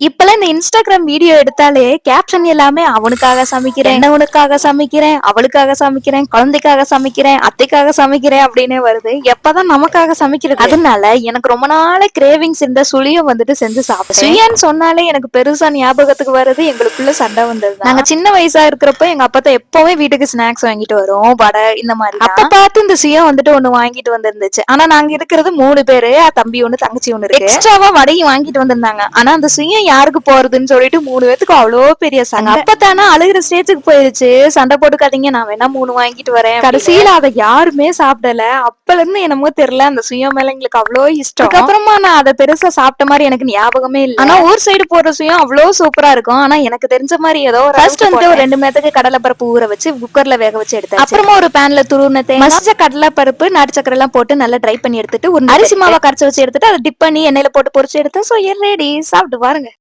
இப்பெல்லாம் இந்த Instagram video எடுத்தாலே கேப்ஷன் எல்லாமே அவனுக்காக சமைக்கிறேன் என்னவனுக்காக சமைக்கிறேன் அவளுக்காக சமைக்கிறேன் குழந்தைக்காக சமைக்கிறேன் அத்தைக்காக சமைக்கிறேன் அப்படின்னே வருது. எப்பதான் நமக்காக சமைக்கிறது? அதனால எனக்கு ரொம்ப நாள கிரேவிங்ஸ் இருந்த சுழியும் வந்துட்டு செஞ்சு சாப்பிட்டேன் சுயான்னு சொன்னாலே எனக்கு பெருசா ஞாபகத்துக்கு வருது எங்களுக்குள்ள சண்டை வந்தது நாங்க சின்ன வயசா இருக்கிறப்ப எங்க அப்பா எப்பவுமே வீட்டுக்கு ஸ்நாக்ஸ் வாங்கிட்டு வரும் வடை இந்த மாதிரி அப்ப பார்த்து இந்த சுயம் வந்துட்டு ஒண்ணு வாங்கிட்டு வந்திருந்துச்சு. ஆனா நாங்க இருக்கிறது மூணு பேரு தம்பி ஒண்ணு தங்கச்சி ஒண்ணு இருக்கு. எக்ஸ்ட்ராவா வடையும் வாங்கிட்டு வந்திருந்தாங்க. ஆனா அந்த சுயம் யாருக்கு போறதுன்னு சொல்லிட்டு மூணு பேத்துக்கு அவ்வளோ பெரிய சண்டை. அப்பதானே அழுகிற ஸ்டேஜுக்கு போயிருச்சு. சண்டை போட்டுக்காதீங்க நான் வேணா மூணு வாங்கிட்டு வரேன் கடைசியில அதை யாருமே சாப்பிடல. அப்பல இருந்து என்னமோ தெரியல அந்த சுயம் மேல எங்களுக்கு அவ்வளோ இஷ்டம். அதுக்கப்புறமா நான் அதை பெருசா சாப்பிட்ட மாதிரி எனக்கு ஞாபகமே இல்ல. ஆனா ஊர் சைடு போடுற சுயம் அவ்வளோ சூப்பரா இருக்கும். ஆனா எனக்கு தெரிஞ்ச மாதிரி ஏதோ ஃபர்ஸ்ட் வந்து ஒரு ரெண்டு மேத்துக்கு கடலை பருப்பு ஊற வச்சு குக்கர்ல வேக வச்சு எடுத்தேன் அப்புறமா ஒரு பேன்ல துருவின தேங்காய். மசிச்ச கடலை பருப்பு நாட்டு சக்கரை எல்லாம் போட்டு நல்லா ட்ரை பண்ணி எடுத்துட்டு ஒரு அரிசி மாவை கரைச்சு வச்சு எடுத்துட்டு அதை டிப் பண்ணி எண்ணெயில போட்டு பொரிச்சு எடுத்தேன். சோ ரெடி சாப்பிட்டு பாருங்க.